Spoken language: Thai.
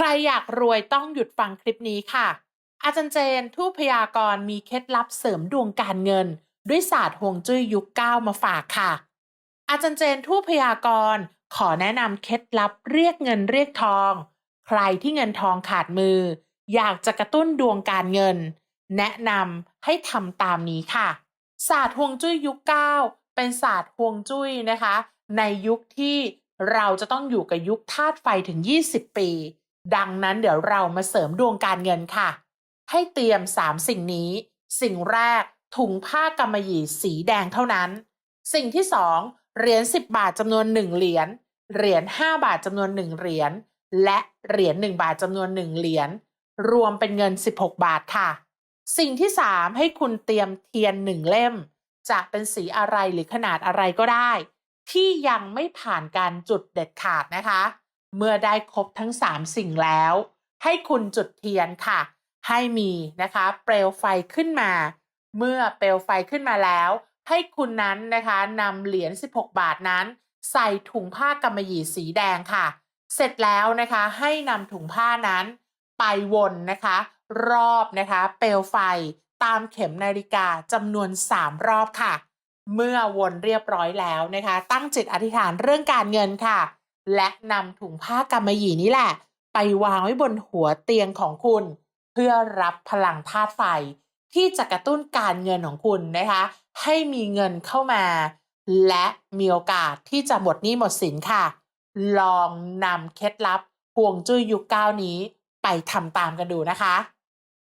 ใครอยากรวยต้องหยุดฟังคลิปนี้ค่ะ อาจารย์เจนทูพยากรมีเคล็ดลับเสริมดวงการเงิน ด้วยศาสตร์ฮวงจุ้ยยุคเก้ามาฝากค่ะ อาจารย์เจนทูพยากรขอแนะนำเคล็ดลับเรียกเงินเรียกทอง ใครที่เงินทองขาดมือ อยากจะกระตุ้นดวงการเงิน แนะนำให้ทำตามนี้ค่ะ ศาสตร์ฮวงจุ้ยยุคเก้าเป็นศาสตร์ฮวงจุ้ยนะคะ ในยุคที่เราจะต้องอยู่กับยุคธาตุไฟถึง 20 ปี ดังนั้นเดี๋ยวเรามาเสริมดวงการเงินค่ะ ให้เตรียม 3 สิ่งนี้ สิ่งแรกถุงผ้ากำมะหยี่สีแดงเท่านั้น สิ่งที่ 2 เหรียญ10 บาทจำนวน 1 เหรียญเหรียญ5บาทจำนวน 1 เหรียญและเหรียญ1บาทจำนวน 1 เหรียญรวมเป็นเงิน 16 บาทค่ะ สิ่งที่ 3 ให้คุณเตรียมเทียน 1 เล่ม จะเป็นสีอะไรหรือขนาดอะไรก็ได้ ที่ยังไม่ผ่านการจุดเด็ดขาดนะคะ เมื่อได้ครบทั้ง 3 สิ่งแล้ว ให้คุณจุดเทียนค่ะ ให้มีนะคะเปลวไฟขึ้นมา เมื่อเปลวไฟขึ้นมาแล้ว ให้คุณนั้นนะคะนำเหรียญ 16 บาทนั้น ใส่ถุงผ้ากำมะหยี่สีแดงค่ะ เสร็จแล้วนะคะให้นำถุงผ้านั้น ไปวนนะคะ รอบนะคะ เปลวไฟตามเข็มนาฬิกาจำนวน 3 รอบค่ะ เมื่อวนเรียบร้อยแล้วนะคะ ตั้งจิตอธิษฐานเรื่องการเงินค่ะ และนำถุงผ้ากำมะหยี่นี้แหละ ไปวางไว้บนหัวเตียงของคุณ เพื่อรับพลังธาตุไฟ ที่จะกระตุ้นการเงินของคุณนะคะ ให้มีเงินเข้ามา และมีโอกาสที่จะหมดหนี้หมดสินค่ะ ลองนำเคล็ดลับห่วงจุ้ยยุคก้านี้ไปทำตามกันดูนะคะ